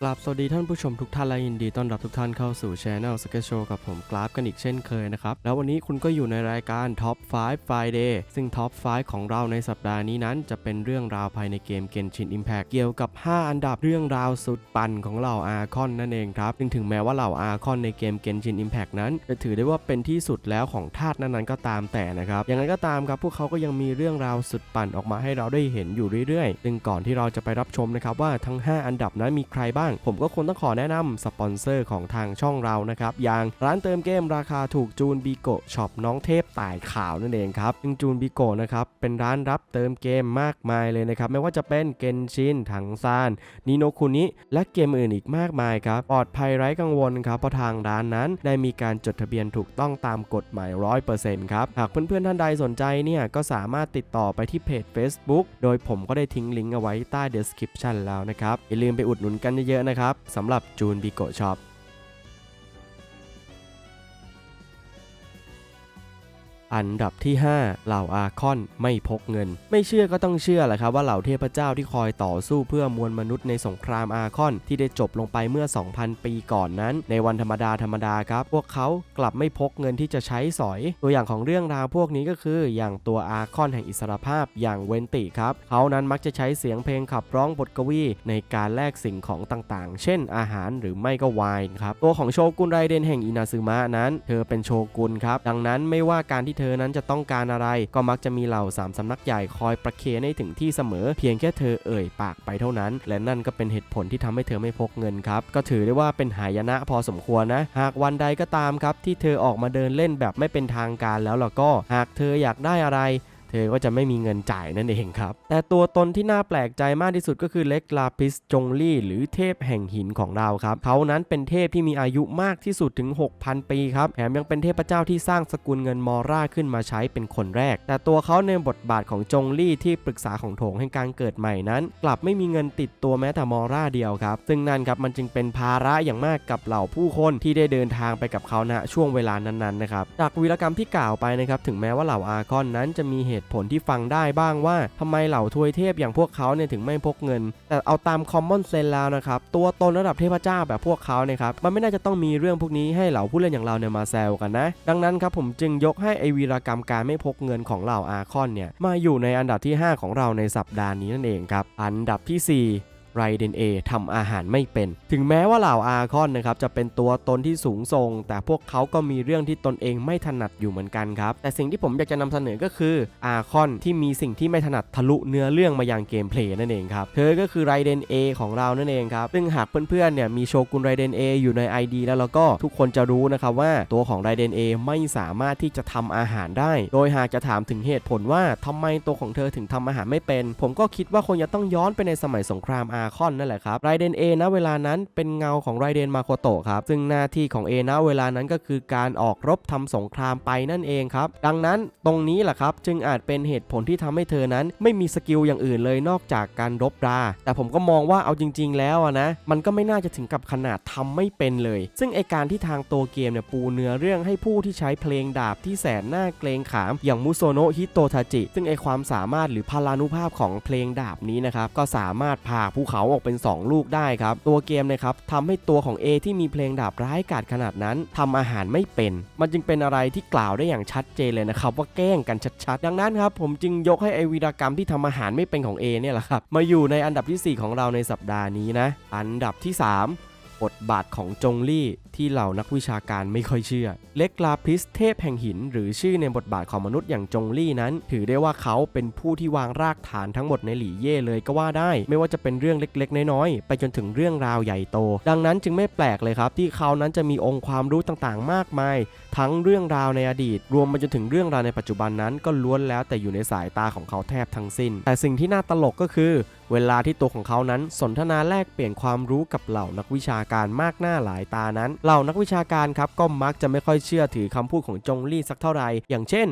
กราบสวัสดีท่านผู้ชมทุกท่านและยินดีต้อนรับทุกท่านเข้าสู่ช anel s k e t Show กับผมกราฟกันอีกเช่นเคยนะครับ แล้ววันนี้คุณก็อยู่ในรายการ Top 5 Friday ซึ่ง Top 5 ของเราในสัปดาห์นี้นั้นจะเป็นเรื่องราวภายในเกม Genshin Impact เกี่ยวกับ 5 อันดับเรื่องราวสุดปั่นของเหล่าอาคอนนั่นเองครับซึ่งถึงแม้ว่าเหล่าอาคอนในเกม Genshin Impact นั้น จะถือได้ว่าเป็นที่สุดแล้วของธาตุนั้นๆก็ตามแต่นะครับอย่างไรก็ตามครับพวกเขาก็ยังมีเรื่องราวสุดปั่นออกมาให้เราได้เห็นอยู่เรื่อยๆ ซึ่งก่อนที่เราจะไปรับชมนะครับว่าทั้ง 5 อันดับนั้นมีใครบ้างผมก็คงต้องขอแนะนำสปอนเซอร์ของทางช่องเรานะครับ อย่างร้านเติมเกมราคาถูกจูนบีโกช็อปน้องเทพตายขาวนั่นเองครับซึ่งจูนบีโกนะครับเป็นร้านรับเติมเกมมากมายเลยนะครับ ไม่ว่าจะเป็นเกนชินถังซานนิโนคุนิและเกมอื่นอีกมากมายครับปลอดภัยไร้กังวลครับเพราะทางร้านนั้นได้มีการจดทะเบียนถูกต้องตามกฎหมาย 100%ครับ หากเพื่อนๆท่านใดสนใจเนี่ย ก็สามารถติดต่อไปที่เพจ Facebook โดยผมก็ได้ทิ้งลิงก์เอาไว้ใต้ description แล้วนะครับ อย่าลืมไปอุดหนุนกันเยอะๆนะครับสำหรับจูนบิโกช็อป อันดับที่ 5 เหล่าอาคอนไม่พกเงิน ไม่เชื่อก็ต้องเชื่อแหละครับว่าเหล่าเทพเจ้าที่คอยต่อสู้เพื่อมวลมนุษย์ในสงครามอาคอนที่ได้จบลงไปเมื่อ 2,000 ปีก่อนนั้น ในวันธรรมดาธรรมดาครับ พวกเขากลับไม่พกเงินที่จะใช้สอย ตัวอย่างของเรื่องราวพวกนี้ก็คืออย่างตัวอาคอนแห่งอิสรภาพอย่างเวนติครับเขานั้นมักจะใช้เสียงเพลงขับร้องบทกวีในการแลกสิ่งของต่างๆ เช่น อาหารหรือไม่ก็ไวน์ครับตัวของโชกุนไรเดนแห่งอินาซึมะนั้น เธอเป็นโชกุนครับดังนั้นไม่ว่าการที่เธออนั้นจะต้องการอะไร ก็มักจะมีเหล่าสามสำนักใหญ่คอยประเคนให้ถึงที่เสมอ เพียงแค่เธอเอ่ยปากไปเท่านั้น และนั่นก็เป็นเหตุผลที่ทำให้เธอไม่พกเงินครับ ก็ถือได้ว่าเป็นหายนะพอสมควรนะ หากวันใดก็ตามครับที่เธอออกมาเดินเล่นแบบไม่เป็นทางการแล้วล่ะก็ หากเธออยากได้อะไร เธอก็จะไม่มีเงินจ่ายนั่นเองครับ แต่ตัวตนที่น่าแปลกใจมากที่สุดก็คือเล็กลาปิสจงลี่หรือเทพแห่งหินของเราครับ เขานั้นเป็นเทพที่มีอายุมากที่สุดถึง 6,000 ปีครับ แถมยังเป็นเทพเจ้าที่สร้างสกุลเงินมอร่าขึ้นมาใช้เป็นคนแรก แต่ตัวเขาในบทบาทของจงลี่ที่ปรึกษาของโถงแห่งการเกิดใหม่นั้น กลับไม่มีเงินติดตัวแม้แต่มอร่าเดียวครับ ซึ่งนั่นครับมันจึงเป็นภาระอย่างมากกับเหล่าผู้คนที่ได้เดินทางไปกับเขาณช่วงเวลานั้นๆนะครับ จากวีรกรรมที่กล่าวไปนะครับถึงแม้ว่าเหล่าอาคอนนั้นจะมีเหตุผลที่ฟังได้บ้างว่าทำไมเหล่าทวยเทพอย่างพวกเขาเนี่ยถึงไม่พกเงิน แต่เอาตามคอมมอนเซนแล้วนะครับ ตัวตนระดับเทพเจ้าแบบพวกเขาเนี่ยครับ มันไม่น่าจะต้องมีเรื่องพวกนี้ให้เหล่าผู้เล่นอย่างเราเนี่ยมาแซวกันนะ ดังนั้นครับผมจึงยกให้ไอวีรกรรมการไม่พกเงินของเหล่าอาคอนเนี่ยมาอยู่ในอันดับที่ 5 ของเราในสัปดาห์นี้นั่นเองครับ อันดับที่ 4 ไรเดนเอทำอาหารไม่เป็น ถึงแม้ว่าเหล่าอาคอนนะครับจะเป็นตัวตนที่สูงส่ง แต่พวกเขาก็มีเรื่องที่ตนเองไม่ถนัดอยู่เหมือนกันครับ แต่สิ่งที่ผมอยากจะนำเสนอก็คืออาคอนที่มีสิ่งที่ไม่ถนัดทะลุเนื้อเรื่องมายังเกมเพลย์นั่นเองครับ เธอก็คือไรเดนเอของเรานั่นเองครับ ซึ่งหากเพื่อนๆเนี่ยมีโชกุนไรเดนเออยู่ใน ID แล้วแล้วก็ทุกคนจะรู้นะครับว่าตัวของไรเดนเอไม่สามารถที่จะทำอาหารได้ โดยหากจะถามถึงเหตุผลว่าทำไมตัวของเธอถึงทำอาหารไม่เป็น ผมก็คิดว่าคงจะต้องย้อนไปในสมัยสงครามอาคอนนั่นแหละครับไรเดนเอณเวลานั้นเป็นเงาของไรเดนมาโคโตะครับ ซึ่งหน้าที่ของเอณเวลานั้นก็คือการออกรบทำสงครามไปนั่นเองครับ ดังนั้นตรงนี้แหละครับ จึงอาจเป็นเหตุผลที่ทำให้เธอนั้น ไม่มีสกิลอย่างอื่นเลยนอกจากการรบราแต่ผมก็มองว่าเอาจริง ๆ แล้วนะ มันก็ไม่น่าจะถึงกับขนาดทำไม่เป็นเลย ซึ่งไอการที่ทางตัวเกมเนี่ยปูเนื้อเรื่องให้ผู้ที่ใช้เพลงดาบที่แสนน่าเกรงขาม อย่างมุโซโนะฮิโตทาจิ ซึ่งไอความสามารถหรือพลานุภาพของเพลงดาบนี้นะครับก็สามารถพาภูเขาาออกเป็น 2 ลูกได้ครับ ตัวเกมนะครับทำให้ตัวของ A ที่มีเพลงดาบร้ายกาจขนาดนั้นทำอาหารไม่เป็น มันจึงเป็นอะไรที่กล่าวได้อย่างชัดเจนเลยนะครับ ว่าแกล้งกันชัดๆ ดังนั้นครับผมจึงยกให้ไอวีรกรรมที่ทำอาหารไม่เป็นของ A เนี่ยแหละครับมาอยู่ในอันดับทีสี่4 ของเราในสัปดาห์นี้นะอันดับที่ 3 บทบาทของจงลี่ที่เหล่านักวิชาการไม่ค่อยเชื่อ เล็กลาพิสเทพแห่งหิน หรือชื่อในบทบาทของมนุษย์อย่างจงลี่นั้น ถือได้ว่าเขาเป็นผู้ที่วางรากฐานทั้งหมดในหลี่เย่เลยก็ว่าได้ ไม่ว่าจะเป็นเรื่องเล็กๆ น้อยๆ ไปจนถึงเรื่องราวใหญ่โต ดังนั้นจึงไม่แปลกเลยครับ ที่เขานั้นจะมีองค์ความรู้ต่างๆ มากมาย ทั้งเรื่องราวในอดีต รวมไปจนถึงเรื่องราวในปัจจุบันนั้น ก็ล้วนแล้วแต่อยู่ในสายตาของเขาแทบทั้งสิ้น แต่สิ่งที่น่าตลกก็คือเวลาที่ตัวของเขานั้นสนทนาแลกเปลี่ยนความรู้กับเหล่านักวิชาการมากหน้าหลายตานั้น เหล่านักวิชาการครับก็มักจะไม่ค่อยเชื่อถือคำพูดของจงลี่สักเท่าไหร่อย่างเช่น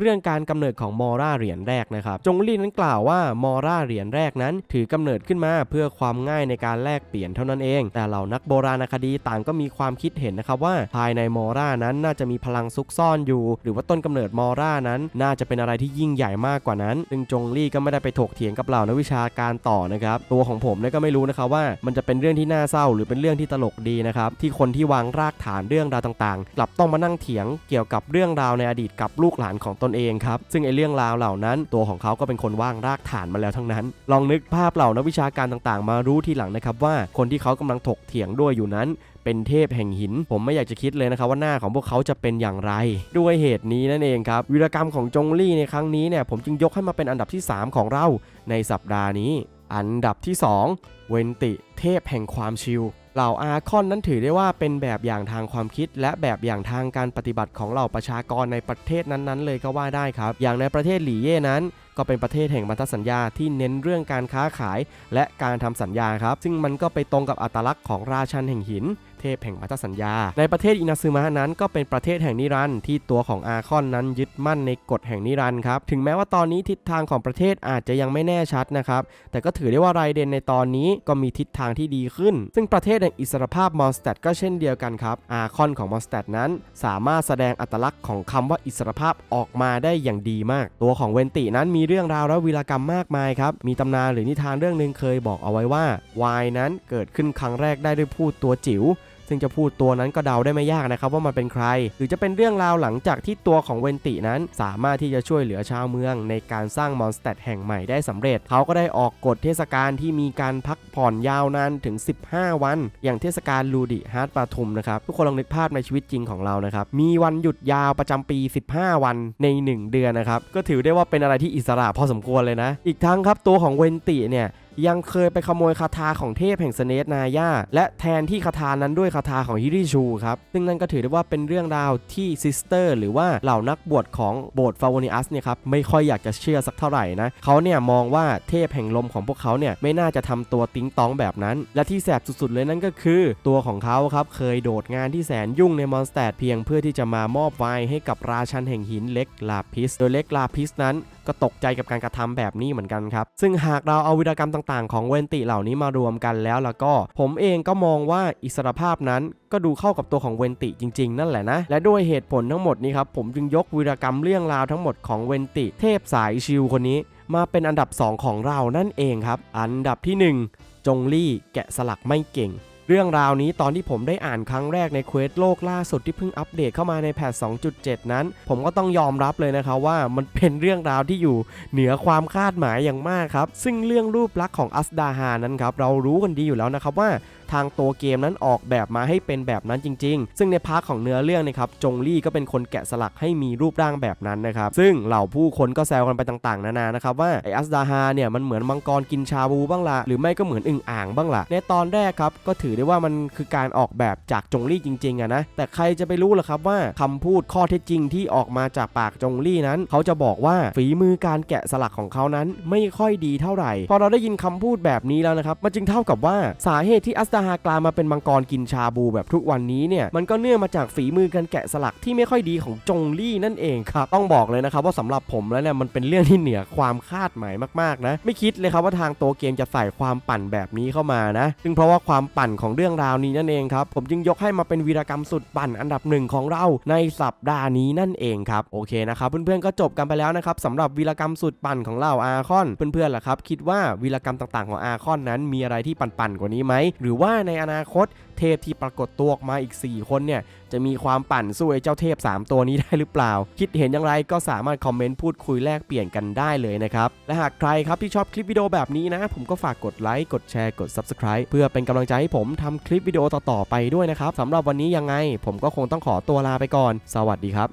เรื่องการกำเนิดของมอร่าเหรียญแรกนะครับ จงลี่นั้นกล่าวว่ามอร่าเหรียญแรกนั้น ถือกำเนิดขึ้นมาเพื่อความง่ายในการแลกเปลี่ยนเท่านั้นเอง แต่เหล่านักโบราณคดีต่างก็มีความคิดเห็นนะครับว่า ภายในมอร่านั้นน่าจะมีพลังซุกซ่อนอยู่ หรือว่าต้นกำเนิดมอร่านั้น น่าจะเป็นอะไรที่ยิ่งใหญ่มากกว่านั้นซึ่งจงลี่ก็ไม่ได้ไปถกเถียงกับเหล่านักวิชาการต่อนะครับตัวของผมเนี่ยก็ไม่รู้นะครับว่ามันจะเป็นเรื่องที่น่าเศร้า หรือเป็นเรื่องที่ตลกดีนะครับที่คนที่วางรากฐานเรื่องราวต่างๆ กลับต้องมานั่งเถียงเกี่ยวกับเรื่องราวในอดีตกับลูกหลานของตนเองครับ ซึ่งไอ้เรื่องราวเหล่านั้น ตัวของเขาก็เป็นคนว่างรากฐานมาแล้วทั้งนั้น ลองนึกภาพเหล่านักวิชาการต่างๆ มารู้ทีหลังนะครับว่าคนที่เขากำลังถกเถียงด้วยอยู่นั้นเป็นเทพแห่งหิน ผมไม่อยากจะคิดเลยนะครับว่าหน้าของพวกเขาจะเป็นอย่างไร ด้วยเหตุนี้นั่นเองครับวีรกรรมของจงลี่ในครั้งนี้เนี่ยผมจึงยกให้มาเป็นอันดับที่ 3 ของเราในสัปดาห์นี้ อันดับที่ 2 เวนติเทพแห่งความชิล เหล่าอาคอนนั้นถือได้ว่าเป็นแบบอย่างทางความคิด และแบบอย่างทางการปฏิบัติของเหล่าประชากรในประเทศนั้นๆ เลยก็ว่าได้ครับ อย่างในประเทศหลี่เย่นั้น ก็เป็นประเทศแห่งพันธสัญญาที่เน้นเรื่องการค้าขาย และการทำสัญญาครับ ซึ่งมันก็ไปตรงกับอัตลักษณ์ของราชันแห่งหิน เทพแห่งพันธสัญญา ในประเทศอินาซึมะนั้นก็เป็นประเทศแห่งนิรันด์ที่ตัวของอาคอนนั้นยึดมั่นในกฎแห่งนิรันด์ครับ ถึงแม้ว่าตอนนี้ทิศทางของประเทศอาจจะยังไม่แน่ชัดนะครับ แต่ก็ถือได้ว่าไรเดนในตอนนี้ก็มีทิศทางที่ดีขึ้น ซึ่งประเทศแห่งอิสรภาพมอนสเตดก็เช่นเดียวกันครับ อาคอนของมอนสเตดนั้น สามารถแสดงอัตลักษณ์ของคำว่าอิสรภาพออกมาได้อย่างดีมาก ตัวของเวนตินั้นมีเรื่องราวและวีรกรรมมากมายครับ มีตำนานหรือนิทานเรื่องหนึ่งเคยบอกเอาไว้ว่า วายนั้นเกิดขึ้นครั้งแรกได้ด้วยพูดตัวจิ๋ว ซึ่งจะพูดตัวนั้นก็เดาได้ไม่ยากนะครับว่ามันเป็นใคร หรือจะเป็นเรื่องราวหลังจากที่ตัวของเวนตินั้น สามารถที่จะช่วยเหลือชาวเมือง ในการสร้างมอนสเตดแห่งใหม่ได้สำเร็จ เขาก็ได้ออกกฎเทศกาลที่มีการพักผ่อนยาวนานถึง 15 วัน อย่างเทศกาลลูดิฮาร์ดปาทุมนะครับทุกคนลองนึกภาพในชีวิตจริงของเรานะครับมีวันหยุดยาวประจำปี 15 วันใน 1 เดือนนะครับก็ถือได้ว่าเป็นอะไรที่อิสระพอสมควรเลยนะ อีกทั้งครับตัวของเวนติเนี่ย ยังเคยไปขโมยคาถาของเทพแห่งสเนตนาญาและแทนที่คาถานั้นด้วยคาถาของฮิริชูครับซึ่งนั่นก็ถือได้ว่าเป็นเรื่องราวที่ซิสเตอร์หรือว่าเหล่านักบวชของโบสถ์ฟาวนิอัสเนี่ยครับไม่ค่อยอยากจะเชื่อสักเท่าไหร่นะเขาเนี่ยมองว่าเทพแห่งลมของพวกเขาเนี่ยไม่น่าจะทำตัวติ้งตองแบบนั้น และที่แสบสุดๆเลยนั่นก็คือ ตัวของเขาครับเคยโดดงานที่แสนยุ่งในมอนสเตดเพียงเพื่อที่จะมามอบไวน์ให้กับราชันแห่งหินเล็กลาพิส โดยเล็กลาพิสนั้นก็ตกใจกับการกระทำแบบนี้เหมือนกันครับซึ่งหากเราเอาวิรกรรมต่างๆ ของเวนติเหล่านี้มารวมกันแล้วแล้วก็ ผมเองก็มองว่าอิสรภาพนั้นก็ดูเข้ากับตัวของเวนติจริง ๆ นั่นแหละนะ และด้วยเหตุผลทั้งหมดนี้ครับผมจึงยกวีรกรรมเรื่องราวทั้งหมดของเวนติเทพสายชิวคนนี้ มาเป็นอันดับ 2 ของเรานั่นเองครับ อันดับที่ 1 จงลี่แกะสลักไม่เก่ง เรื่องราวนี้ตอนที่ผมได้อ่านครั้งแรกในเควสโลกล่าสุดที่เพิ่งอัปเดตเข้ามาในแพท 2.7 นั้น ผมก็ต้องยอมรับเลยนะครับว่ามันเป็นเรื่องราวที่อยู่เหนือความคาดหมายอย่างมากครับ ซึ่งเรื่องรูปลักษณ์ของอัสดาฮานั้นครับเรารู้กันดีอยู่แล้วนะครับว่าทางตัวเกมนั้นออกแบบมาให้เป็นแบบนั้นจริง ๆ ซึ่งในพาร์ทของเนื้อเรื่องนะครับจงลี่ก็เป็นคนแกะสลักให้มีรูปร่างแบบนั้นนะครับ ซึ่งเหล่าผู้คนก็แซวกันไปต่างๆ นานานะครับว่าไออัสดาฮาเนี่ยมันเหมือนมังกรกินชาบูบ้างละหรือไม่ก็เหมือนอึ่งอ่างบ้างละในตอนแรกครับก็ถือได้ว่ามันคือการออกแบบจากจงลี่จริงๆอะนะแต่ใครจะไปรู้ล่ะครับว่าคำพูดข้อเท็จจริงที่ออกมาจากปากจงลี่นั้น เขาจะบอกว่าฝีมือการแกะสลักของเขานั้นไม่ค่อยดีเท่าไหร่ พอเราได้ยินคำพูดแบบนี้แล้วนะครับมันจึงเท่ากับว่าสาเหตุที่อัสดาฮากลามาเป็นมังกรกินชาบูแบบทุกวันนี้เนี่ยมันก็เนื่องมาจากฝีมือการแกะสลักที่ไม่ค่อยดีของจงลี่นั่นเองครับต้องบอกเลยนะครับว่าสำหรับผมแล้วเนี่ยมันเป็นเรื่องที่เหนือความคาดหมายมากๆนะไม่คิดเลยครับว่าทางตัวเกมจะใส่ความปั่นแบบนี้เข้ามานะซึ่งเพราะว่าความปั่นของของเรื่องราวนี้นั่นเองครับ ผมจึงยกให้มาเป็นวีรกรรมสุดปั่นอันดับหนึ่งของเราในสัปดาห์นี้นั่นเองครับโอเคนะครับเพื่อนๆก็จบกันไปแล้วนะครับสำหรับวีรกรรมสุดปั่นของเราอาคอนเพื่อนๆล่ะครับคิดว่าวีรกรรมต่างๆของอาคอนนั้นมีอะไรที่ปั่นๆกว่านี้ไหมหรือว่าในอนาคตเทพที่ปรากฏตัวออกมาอีก 4 คนเนี่ยจะมีความปั่นสู้ไอ้เจ้าเทพ 3 ตัวนี้ได้หรือเปล่า คิดเห็นอย่างไรก็สามารถคอมเมนต์พูดคุยแลกเปลี่ยนกันได้เลยนะครับ และหากใครครับที่ชอบคลิปวิดีโอแบบนี้นะ ผมก็ฝากกดไลค์กดแชร์กด Subscribe เพื่อเป็นกำลังใจให้ผมทำคลิปวิดีโอต่อๆไปด้วยนะครับสำหรับวันนี้ยังไง ผมก็คงต้องขอตัวลาไปก่อน สวัสดีครับ